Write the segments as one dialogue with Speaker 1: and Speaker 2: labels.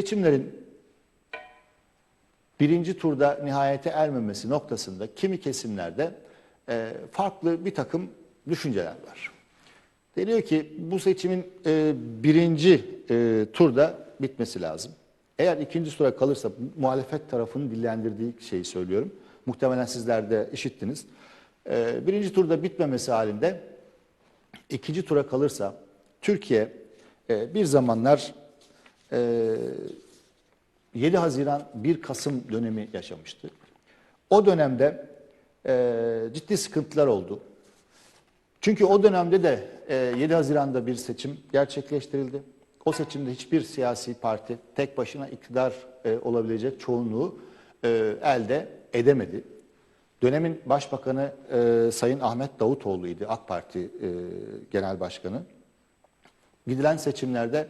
Speaker 1: seçimlerin birinci turda nihayete ermemesi noktasında kimi kesimlerde e, farklı bir takım düşünceler var. Deniyor ki bu seçimin e, birinci e, turda bitmesi lazım. Eğer ikinci tura kalırsa muhalefet tarafının dillendirdiği şeyi söylüyorum. Muhtemelen sizler de işittiniz. E, birinci turda bitmemesi halinde ikinci tura kalırsa Türkiye e, bir zamanlar e, 7 Haziran 1 Kasım dönemi yaşamıştı. O dönemde e, ciddi sıkıntılar oldu. Çünkü o dönemde de e, 7 Haziran'da bir seçim gerçekleştirildi. O seçimde hiçbir siyasi parti tek başına iktidar e, olabilecek çoğunluğu e, elde edemedi. Dönemin başbakanı e, Sayın Ahmet Davutoğlu'ydu, AK Parti e, Genel Başkanı. Gidilen seçimlerde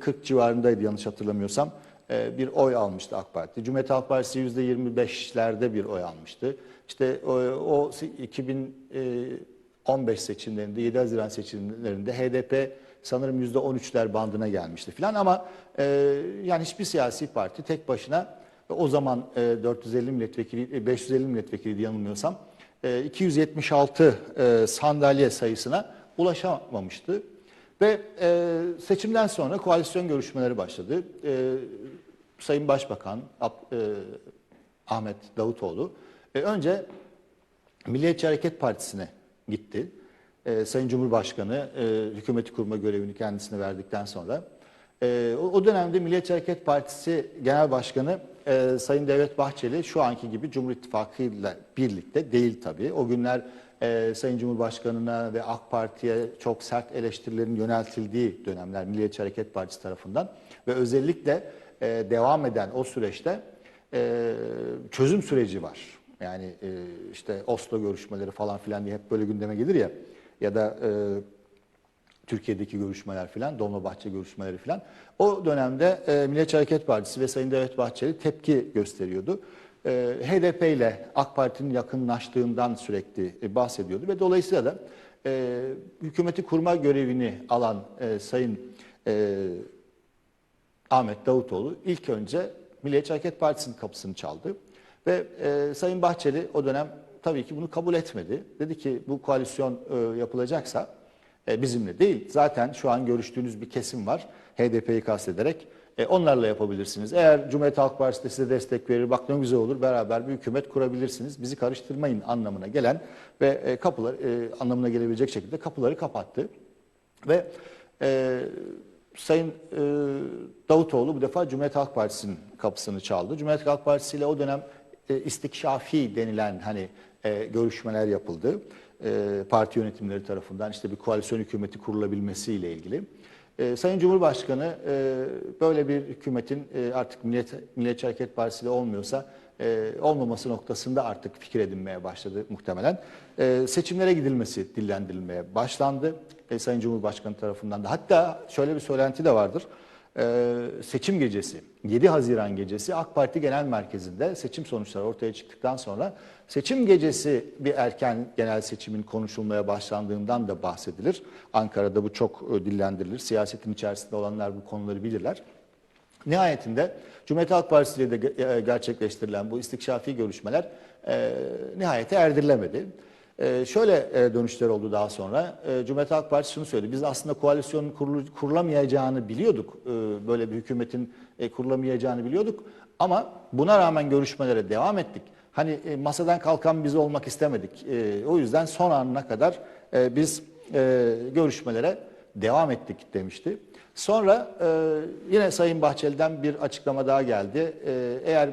Speaker 1: 40 civarındaydı yanlış hatırlamıyorsam e, bir oy almıştı AK Parti. Cumhuriyet Halk Partisi yüzde 25'lerde bir oy almıştı. İşte o, o 2015 seçimlerinde 7 Haziran seçimlerinde HDP sanırım yüzde 13'ler bandına gelmişti filan ama e, yani hiçbir siyasi parti tek başına o zaman e, 450 milletvekili e, 550 milletvekili yanılmıyorsam e, 276 e, sandalye sayısına ulaşamamıştı. Ve e, seçimden sonra koalisyon görüşmeleri başladı. E, Sayın Başbakan Ab- e, Ahmet Davutoğlu e, önce Milliyetçi Hareket Partisi'ne gitti. E, Sayın Cumhurbaşkanı e, hükümeti kurma görevini kendisine verdikten sonra e, o, o dönemde Milliyetçi Hareket Partisi Genel Başkanı e, Sayın Devlet Bahçeli şu anki gibi Cumhur İttifakı ile birlikte değil tabii. O günler e, Sayın Cumhurbaşkanı'na ve AK Parti'ye çok sert eleştirilerin yöneltildiği dönemler Milliyetçi Hareket Partisi tarafından ve özellikle e, devam eden o süreçte e, çözüm süreci var. Yani e, işte Oslo görüşmeleri falan filan diye hep böyle gündeme gelir ya ya da e, Türkiye'deki görüşmeler filan, Dolmabahçe görüşmeleri filan. O dönemde e, Milliyetçi Hareket Partisi ve Sayın Devlet Bahçeli tepki gösteriyordu. E, HDP ile AK Parti'nin yakınlaştığından sürekli e, bahsediyordu ve dolayısıyla da e, hükümeti kurma görevini alan e, Sayın e, Ahmet Davutoğlu ilk önce Milliyetçi Hareket Partisi'nin kapısını çaldı. Ve e, Sayın Bahçeli o dönem tabii ki bunu kabul etmedi. Dedi ki bu koalisyon e, yapılacaksa e, bizimle değil. Zaten şu an görüştüğünüz bir kesim var. HDP'yi kastederek. E, onlarla yapabilirsiniz. Eğer Cumhuriyet Halk Partisi de size destek verir, bak ne güzel olur, beraber bir hükümet kurabilirsiniz. Bizi karıştırmayın anlamına gelen ve e, kapılar e, anlamına gelebilecek şekilde kapıları kapattı. Ve e, Sayın e, Davutoğlu bu defa Cumhuriyet Halk Partisi'nin kapısını çaldı. Cumhuriyet Halk Partisi ile o dönem e, istikşafi denilen hani e, görüşmeler yapıldı. E, parti yönetimleri tarafından işte bir koalisyon hükümeti kurulabilmesiyle ilgili. E, Sayın Cumhurbaşkanı e, böyle bir hükümetin e, artık Millet, Milliyetçi Hareket Partisi ile olmuyorsa e, olmaması noktasında artık fikir edinmeye başladı muhtemelen. E, seçimlere gidilmesi dillendirilmeye başlandı e, Sayın Cumhurbaşkanı tarafından da. Hatta şöyle bir söylenti de vardır. E, seçim gecesi, 7 Haziran gecesi AK Parti Genel Merkezi'nde seçim sonuçları ortaya çıktıktan sonra seçim gecesi bir erken genel seçimin konuşulmaya başlandığından da bahsedilir. Ankara'da bu çok e, dillendirilir. Siyasetin içerisinde olanlar bu konuları bilirler. Nihayetinde Cumhuriyet Halk Partisi ile de e, gerçekleştirilen bu istikşafi görüşmeler e, nihayete erdirilemedi. E, şöyle e, dönüşler oldu daha sonra. E, Cumhuriyet Halk Partisi şunu söyledi. Biz aslında koalisyonun kurulu- kurulamayacağını biliyorduk. E, böyle bir hükümetin e, kurulamayacağını biliyorduk. Ama buna rağmen görüşmelere devam ettik. Hani e, masadan kalkan biz olmak istemedik. O yüzden son anına kadar e, biz görüşmelere devam ettik demişti. Sonra yine Sayın Bahçeli'den bir açıklama daha geldi. Eğer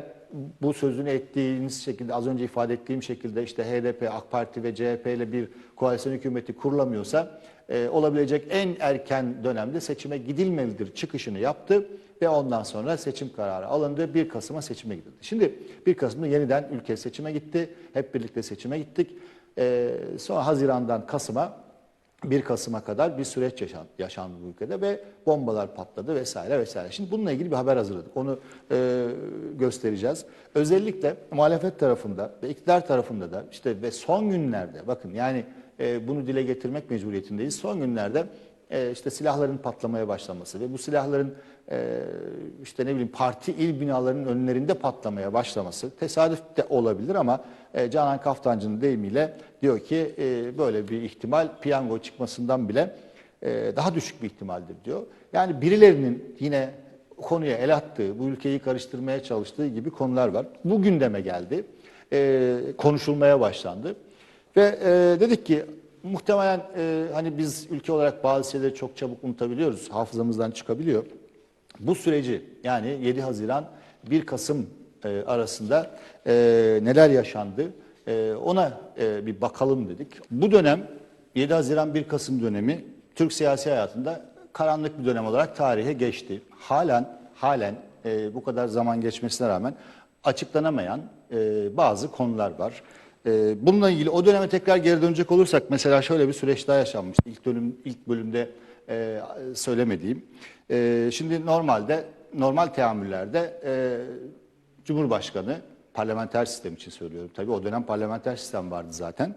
Speaker 1: bu sözünü ettiğiniz şekilde az önce ifade ettiğim şekilde işte HDP, AK Parti ve CHP ile bir koalisyon hükümeti kurulamıyorsa e, olabilecek en erken dönemde seçime gidilmelidir çıkışını yaptı ve ondan sonra seçim kararı alındı. 1 Kasım'a seçime gidildi. Şimdi 1 Kasım'da yeniden ülke seçime gitti. Hep birlikte seçime gittik. E, sonra Haziran'dan Kasım'a 1 Kasım'a kadar bir süreç yaşan, yaşandı bu ülkede ve bombalar patladı vesaire vesaire. Şimdi bununla ilgili bir haber hazırladık. Onu e, göstereceğiz. Özellikle muhalefet tarafında ve iktidar tarafında da işte ve son günlerde bakın yani e, bunu dile getirmek mecburiyetindeyiz. Son günlerde e, işte silahların patlamaya başlaması ve bu silahların e, işte ne bileyim parti il binalarının önlerinde patlamaya başlaması tesadüf de olabilir ama e, Canan Kaftancı'nın deyimiyle diyor ki böyle bir ihtimal piyango çıkmasından bile daha düşük bir ihtimaldir diyor. Yani birilerinin yine konuya el attığı, bu ülkeyi karıştırmaya çalıştığı gibi konular var. Bu gündeme geldi, konuşulmaya başlandı ve dedik ki muhtemelen e, hani biz ülke olarak bazı şeyleri çok çabuk unutabiliyoruz, hafızamızdan çıkabiliyor. Bu süreci yani 7 Haziran 1 Kasım e, arasında e, neler yaşandı e, ona e, bir bakalım dedik. Bu dönem 7 Haziran 1 Kasım dönemi Türk siyasi hayatında karanlık bir dönem olarak tarihe geçti. Halen halen e, bu kadar zaman geçmesine rağmen açıklanamayan e, bazı konular var. E, bununla ilgili o döneme tekrar geri dönecek olursak mesela şöyle bir süreç daha yaşanmıştı. İlk dönüm ilk bölümde e, söylemediğim. E, şimdi normalde normal teamüllerde e, Cumhurbaşkanı parlamenter sistem için söylüyorum tabii o dönem parlamenter sistem vardı zaten.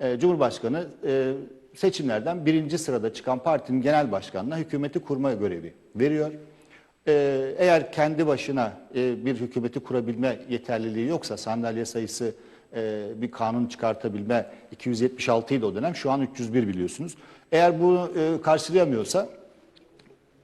Speaker 1: E, Cumhurbaşkanı e, seçimlerden birinci sırada çıkan partinin genel başkanına hükümeti kurma görevi veriyor. E, eğer kendi başına e, bir hükümeti kurabilme yeterliliği yoksa sandalye sayısı e, bir kanun çıkartabilme 276 idi o dönem şu an 301 biliyorsunuz. Eğer bunu e, karşılayamıyorsa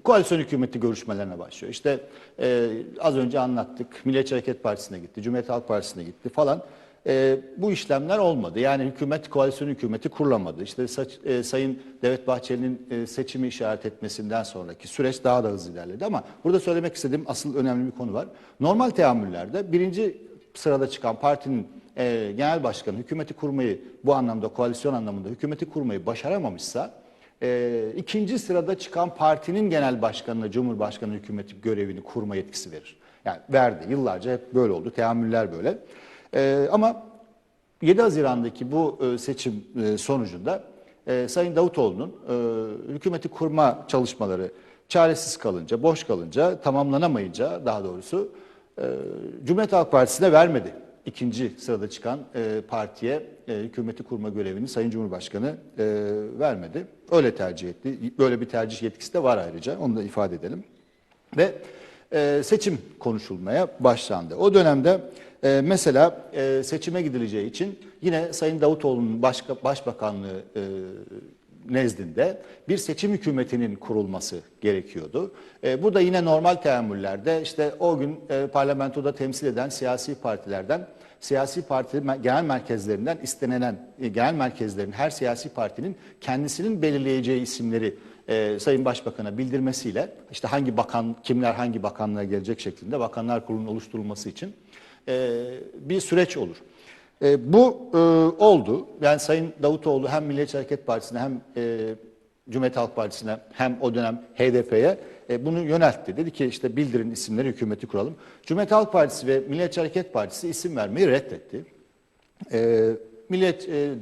Speaker 1: koalisyon hükümeti görüşmelerine başlıyor. İşte e, az önce anlattık. Milliyetçi Hareket Partisi'ne gitti, Cumhuriyet Halk Partisi'ne gitti falan. E, bu işlemler olmadı. Yani hükümet, koalisyon hükümeti kurulamadı. İşte saç- e, Sayın Devlet Bahçeli'nin e, seçimi işaret etmesinden sonraki süreç daha da hızlı ilerledi. Ama burada söylemek istediğim asıl önemli bir konu var. Normal teamüllerde birinci sırada çıkan partinin e, genel başkanı hükümeti kurmayı bu anlamda koalisyon anlamında hükümeti kurmayı başaramamışsa e, ikinci sırada çıkan partinin genel başkanına Cumhurbaşkanı hükümeti görevini kurma yetkisi verir. Yani verdi. Yıllarca hep böyle oldu. Teamüller böyle. E, ama 7 Haziran'daki bu e, seçim e, sonucunda e, Sayın Davutoğlu'nun e, hükümeti kurma çalışmaları çaresiz kalınca, boş kalınca, tamamlanamayınca daha doğrusu e, Cumhuriyet Halk Partisi'ne vermedi. İkinci sırada çıkan e, partiye e, hükümeti kurma görevini Sayın Cumhurbaşkanı e, vermedi. Öyle tercih etti. Böyle bir tercih yetkisi de var ayrıca. Onu da ifade edelim. Ve e, seçim konuşulmaya başlandı. O dönemde e, mesela e, seçime gidileceği için yine Sayın Davutoğlu'nun başka, başbakanlığı e, nezdinde bir seçim hükümetinin kurulması gerekiyordu. E, bu da yine normal teamüllerde işte o gün e, parlamentoda temsil eden siyasi partilerden siyasi parti genel merkezlerinden istenilen e, genel merkezlerin her siyasi partinin kendisinin belirleyeceği isimleri e, Sayın Başbakan'a bildirmesiyle işte hangi bakan kimler hangi bakanlığa gelecek şeklinde bakanlar kurulunun oluşturulması için e, bir süreç olur. E, bu e, oldu. Yani Sayın Davutoğlu hem Milliyetçi Hareket Partisi'ne hem e, Cumhuriyet Halk Partisi'ne hem o dönem HDP'ye e, bunu yöneltti. Dedi ki işte bildirin isimleri hükümeti kuralım. Cumhuriyet Halk Partisi ve Milliyetçi Hareket Partisi isim vermeyi reddetti. E, Millet e,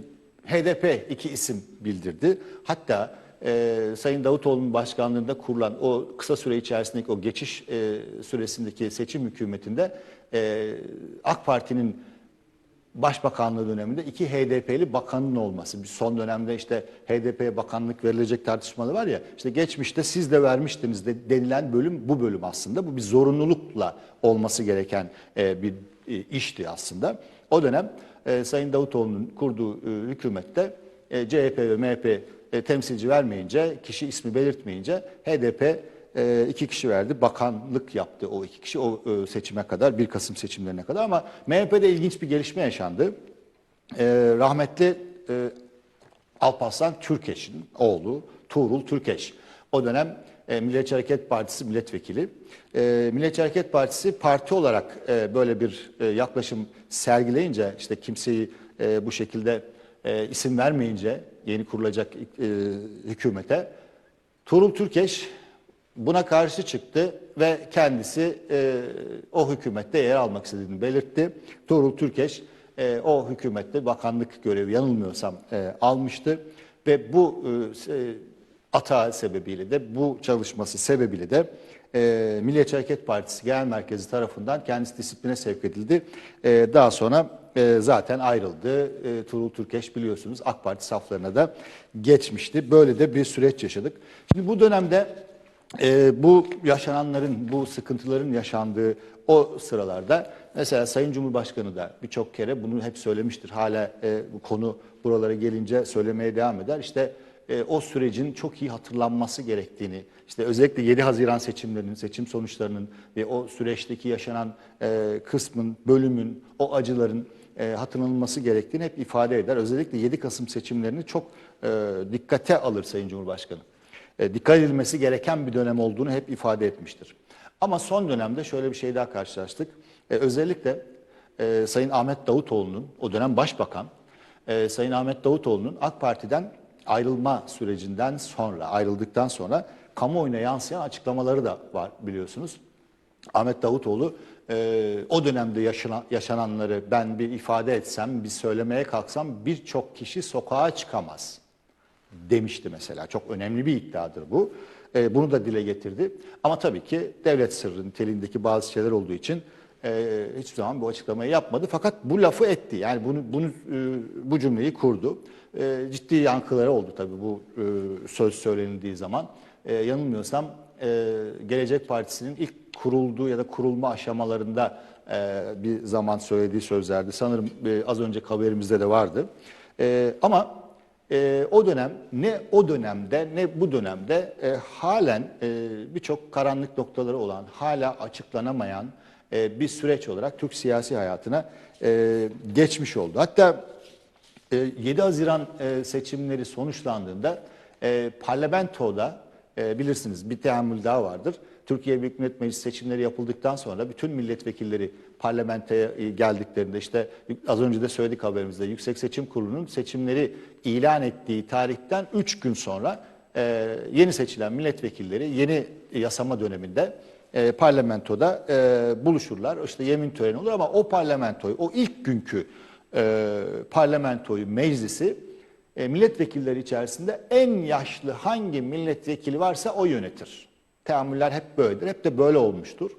Speaker 1: HDP iki isim bildirdi. Hatta e, Sayın Davutoğlu'nun başkanlığında kurulan o kısa süre içerisindeki o geçiş e, süresindeki seçim hükümetinde e, AK Parti'nin Başbakanlığı döneminde iki HDP'li bakanın olması. Bir son dönemde işte HDP'ye bakanlık verilecek tartışmalı var ya. işte geçmişte siz de vermiştiniz de denilen bölüm bu bölüm aslında. Bu bir zorunlulukla olması gereken e, bir e, işti aslında. O dönem e, Sayın Davutoğlu'nun kurduğu e, hükümette e, CHP ve MHP e, temsilci vermeyince, kişi ismi belirtmeyince HDP e, iki kişi verdi. Bakanlık yaptı o iki kişi o e, seçime kadar, 1 Kasım seçimlerine kadar ama MHP'de ilginç bir gelişme yaşandı. E, rahmetli e, Alparslan Türkeş'in oğlu Tuğrul Türkeş. O dönem e, Milliyetçi Hareket Partisi milletvekili. E, Milliyetçi Hareket Partisi parti olarak e, böyle bir e, yaklaşım sergileyince işte kimseyi e, bu şekilde e, isim vermeyince yeni kurulacak e, hükümete Tuğrul Türkeş buna karşı çıktı ve kendisi e, o hükümette yer almak istediğini belirtti. Tuğrul Türkeş e, o hükümette bakanlık görevi yanılmıyorsam e, almıştı ve bu e, atağı sebebiyle de bu çalışması sebebiyle de e, Milliyetçi Hareket Partisi Genel Merkezi tarafından kendisi disipline sevk edildi. E, daha sonra e, zaten ayrıldı. E, Tuğrul Türkeş biliyorsunuz AK Parti saflarına da geçmişti. Böyle de bir süreç yaşadık. Şimdi bu dönemde e, bu yaşananların, bu sıkıntıların yaşandığı o sıralarda mesela Sayın Cumhurbaşkanı da birçok kere bunu hep söylemiştir. Hala e, bu konu buralara gelince söylemeye devam eder. İşte e, o sürecin çok iyi hatırlanması gerektiğini, işte özellikle 7 Haziran seçimlerinin, seçim sonuçlarının ve o süreçteki yaşanan e, kısmın, bölümün, o acıların e, hatırlanılması gerektiğini hep ifade eder. Özellikle 7 Kasım seçimlerini çok e, dikkate alır Sayın Cumhurbaşkanı. E, dikkat edilmesi gereken bir dönem olduğunu hep ifade etmiştir. Ama son dönemde şöyle bir şey daha karşılaştık. E, özellikle e, Sayın Ahmet Davutoğlu'nun, o dönem başbakan, Sayın Ahmet Davutoğlu'nun AK Parti'den ayrılma sürecinden sonra, ayrıldıktan sonra kamuoyuna yansıyan açıklamaları da var biliyorsunuz. Ahmet Davutoğlu e, o dönemde yaşanan, yaşananları ben bir ifade etsem, bir söylemeye kalksam birçok kişi sokağa çıkamaz demişti mesela. Çok önemli bir iddiadır bu. E, bunu da dile getirdi. Ama tabii ki devlet sırrı niteliğindeki bazı şeyler olduğu için e, hiçbir zaman bu açıklamayı yapmadı. Fakat bu lafı etti. Yani bunu, bunu e, bu cümleyi kurdu. E, ciddi yankıları oldu tabii bu e, söz söylenildiği zaman. E, yanılmıyorsam e, Gelecek Partisi'nin ilk kurulduğu ya da kurulma aşamalarında e, bir zaman söylediği sözlerdi. Sanırım e, az önce haberimizde de vardı. E, ama e, o dönem ne o dönemde ne bu dönemde e, halen e, birçok karanlık noktaları olan, hala açıklanamayan e, bir süreç olarak Türk siyasi hayatına e, geçmiş oldu. Hatta e, 7 Haziran e, seçimleri sonuçlandığında e, parlamentoda e, bilirsiniz bir teamül daha vardır. Türkiye Büyük Millet Meclisi seçimleri yapıldıktan sonra bütün milletvekilleri parlamentoya e, geldiklerinde işte az önce de söyledik haberimizde Yüksek Seçim Kurulu'nun seçimleri ilan ettiği tarihten 3 gün sonra e, yeni seçilen milletvekilleri yeni yasama döneminde e, parlamentoda e, buluşurlar. İşte yemin töreni olur ama o parlamentoyu, o ilk günkü e, parlamentoyu, meclisi e, milletvekilleri içerisinde en yaşlı hangi milletvekili varsa o yönetir. Teamüller hep böyledir, hep de böyle olmuştur.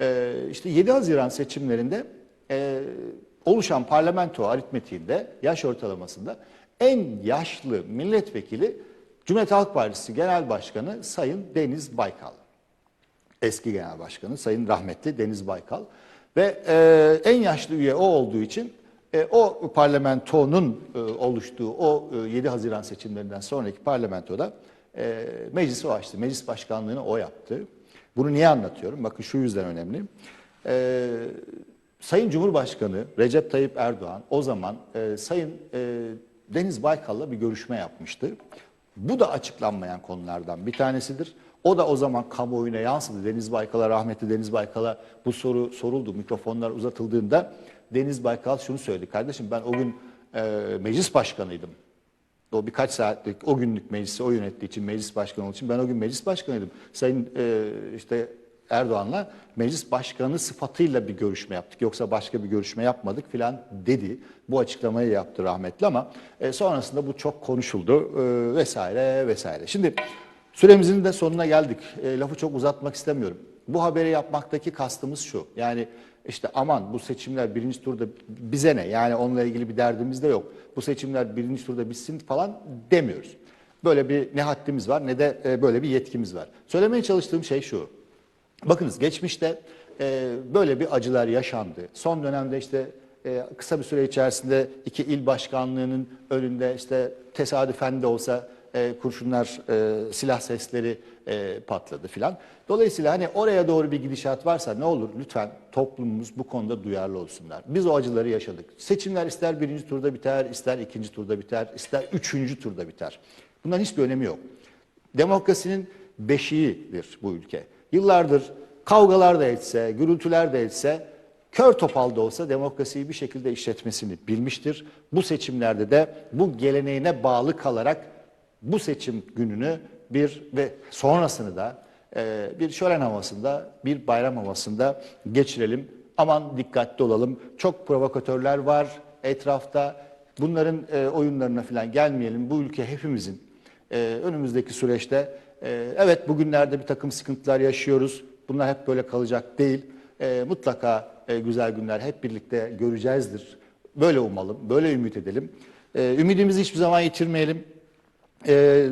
Speaker 1: E, işte 7 Haziran seçimlerinde e, oluşan parlamento aritmetiğinde, yaş ortalamasında en yaşlı milletvekili Cumhuriyet Halk Partisi Genel Başkanı Sayın Deniz Baykal. Eski genel başkanı Sayın rahmetli Deniz Baykal. Ve e, en yaşlı üye o olduğu için e, o parlamentonun e, oluştuğu o e, 7 Haziran seçimlerinden sonraki parlamentoda e, meclisi o açtı. Meclis başkanlığını o yaptı. Bunu niye anlatıyorum? Bakın şu yüzden önemli. E, Sayın Cumhurbaşkanı Recep Tayyip Erdoğan o zaman e, Sayın e, Deniz Baykal'la bir görüşme yapmıştı. Bu da açıklanmayan konulardan bir tanesidir. O da o zaman kamuoyuna yansıdı. Deniz Baykal'a, rahmetli Deniz Baykal'a bu soru soruldu. Mikrofonlar uzatıldığında Deniz Baykal şunu söyledi. Kardeşim ben o gün e, meclis başkanıydım. O birkaç saatlik, o günlük meclisi o yönettiği için meclis başkanı olduğu için ben o gün meclis başkanıydım. Sayın e, işte Erdoğan'la meclis başkanı sıfatıyla bir görüşme yaptık. Yoksa başka bir görüşme yapmadık filan dedi. Bu açıklamayı yaptı rahmetli ama e, sonrasında bu çok konuşuldu e, vesaire vesaire. Şimdi süremizin de sonuna geldik. E, lafı çok uzatmak istemiyorum. Bu haberi yapmaktaki kastımız şu. Yani işte aman bu seçimler birinci turda bize ne? Yani onunla ilgili bir derdimiz de yok. Bu seçimler birinci turda bitsin falan demiyoruz. Böyle bir ne haddimiz var ne de e, böyle bir yetkimiz var. Söylemeye çalıştığım şey şu. Bakınız geçmişte e, böyle bir acılar yaşandı. Son dönemde işte e, kısa bir süre içerisinde iki il başkanlığının önünde işte tesadüfen de olsa e, kurşunlar, e, silah sesleri e, patladı filan. Dolayısıyla hani oraya doğru bir gidişat varsa ne olur lütfen toplumumuz bu konuda duyarlı olsunlar. Biz o acıları yaşadık. Seçimler ister birinci turda biter, ister ikinci turda biter, ister üçüncü turda biter. Bunların hiçbir önemi yok. Demokrasinin beşiğidir bu ülke. Yıllardır kavgalar da etse, gürültüler de etse, kör topal da olsa demokrasiyi bir şekilde işletmesini bilmiştir. Bu seçimlerde de bu geleneğine bağlı kalarak bu seçim gününü bir ve sonrasını da e, bir şölen havasında, bir bayram havasında geçirelim. Aman dikkatli olalım. Çok provokatörler var etrafta. Bunların e, oyunlarına falan gelmeyelim. Bu ülke hepimizin e, önümüzdeki süreçte e, evet bugünlerde bir takım sıkıntılar yaşıyoruz. bunlar hep böyle kalacak değil. E, mutlaka e, güzel günler hep birlikte göreceğizdir. Böyle umalım, böyle ümit edelim. E, ümidimizi hiçbir zaman yitirmeyelim. E,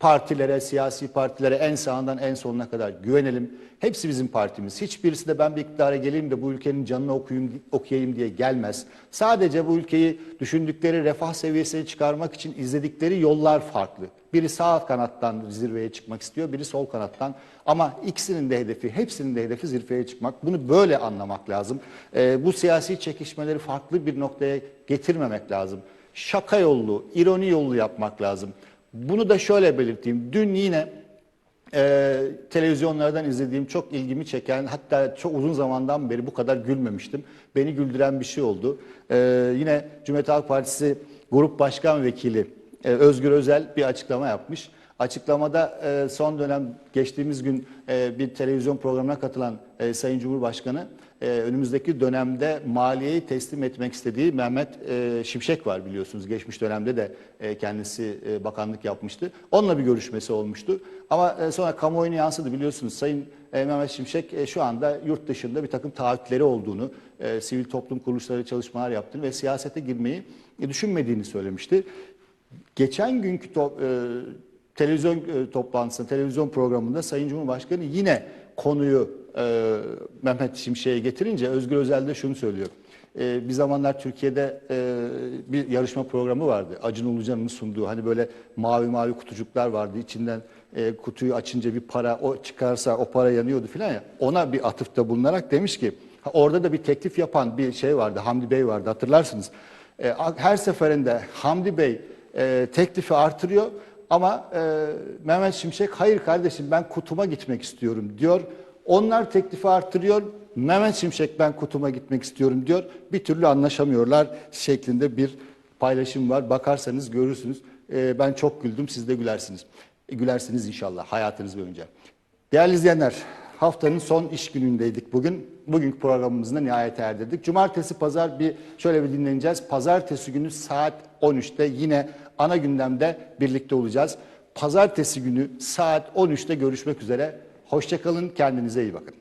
Speaker 1: partilere, siyasi partilere en sağından en soluna kadar güvenelim. Hepsi bizim partimiz. Hiçbirisi de ben bir iktidara geleyim de bu ülkenin canını okuyayım, okuyayım diye gelmez. Sadece bu ülkeyi düşündükleri refah seviyesine çıkarmak için izledikleri yollar farklı. Biri sağ kanattan zirveye çıkmak istiyor, biri sol kanattan. Ama ikisinin de hedefi, hepsinin de hedefi zirveye çıkmak. Bunu böyle anlamak lazım. Ee, bu siyasi çekişmeleri farklı bir noktaya getirmemek lazım. Şaka yollu, ironi yollu yapmak lazım. Bunu da şöyle belirteyim. Dün yine e, televizyonlardan izlediğim çok ilgimi çeken hatta çok uzun zamandan beri bu kadar gülmemiştim. Beni güldüren bir şey oldu. E, yine Cumhuriyet Halk Partisi Grup Başkan Vekili e, Özgür Özel bir açıklama yapmış. Açıklamada e, son dönem geçtiğimiz gün e, bir televizyon programına katılan e, Sayın Cumhurbaşkanı e, önümüzdeki dönemde maliyeyi teslim etmek istediği Mehmet e, Şimşek var biliyorsunuz. Geçmiş dönemde de e, kendisi e, bakanlık yapmıştı. Onunla bir görüşmesi olmuştu. Ama e, sonra kamuoyuna yansıdı biliyorsunuz. Sayın e, Mehmet Şimşek e, şu anda yurt dışında bir takım taahhütleri olduğunu, e, sivil toplum kuruluşları çalışmalar yaptığını ve siyasete girmeyi e, düşünmediğini söylemişti. Geçen günkü to- e, televizyon e, toplantısında, televizyon programında Sayın Cumhurbaşkanı yine konuyu e, Mehmet Şimşek'e getirince Özgür Özel de şunu söylüyor. E, bir zamanlar Türkiye'de e, bir yarışma programı vardı. Acun Ilıcalı'nın sunduğu hani böyle mavi mavi kutucuklar vardı. İçinden e, kutuyu açınca bir para o çıkarsa o para yanıyordu filan ya. Ona bir atıfta bulunarak demiş ki orada da bir teklif yapan bir şey vardı. Hamdi Bey vardı hatırlarsınız. E, her seferinde Hamdi Bey e, teklifi artırıyor ama e, Mehmet Şimşek hayır kardeşim ben kutuma gitmek istiyorum diyor. Onlar teklifi artırıyor. Mehmet Şimşek ben kutuma gitmek istiyorum diyor. Bir türlü anlaşamıyorlar şeklinde bir paylaşım var. Bakarsanız görürsünüz. E, ben çok güldüm siz de gülersiniz. E, gülersiniz inşallah hayatınız boyunca. Değerli izleyenler haftanın son iş günündeydik bugün. Bugünkü programımızın da nihayete erdirdik. Cumartesi pazar bir şöyle bir dinleneceğiz. Pazartesi günü saat 13'te yine ana gündemde birlikte olacağız. Pazartesi günü saat 13'te görüşmek üzere. Hoşçakalın kendinize iyi bakın.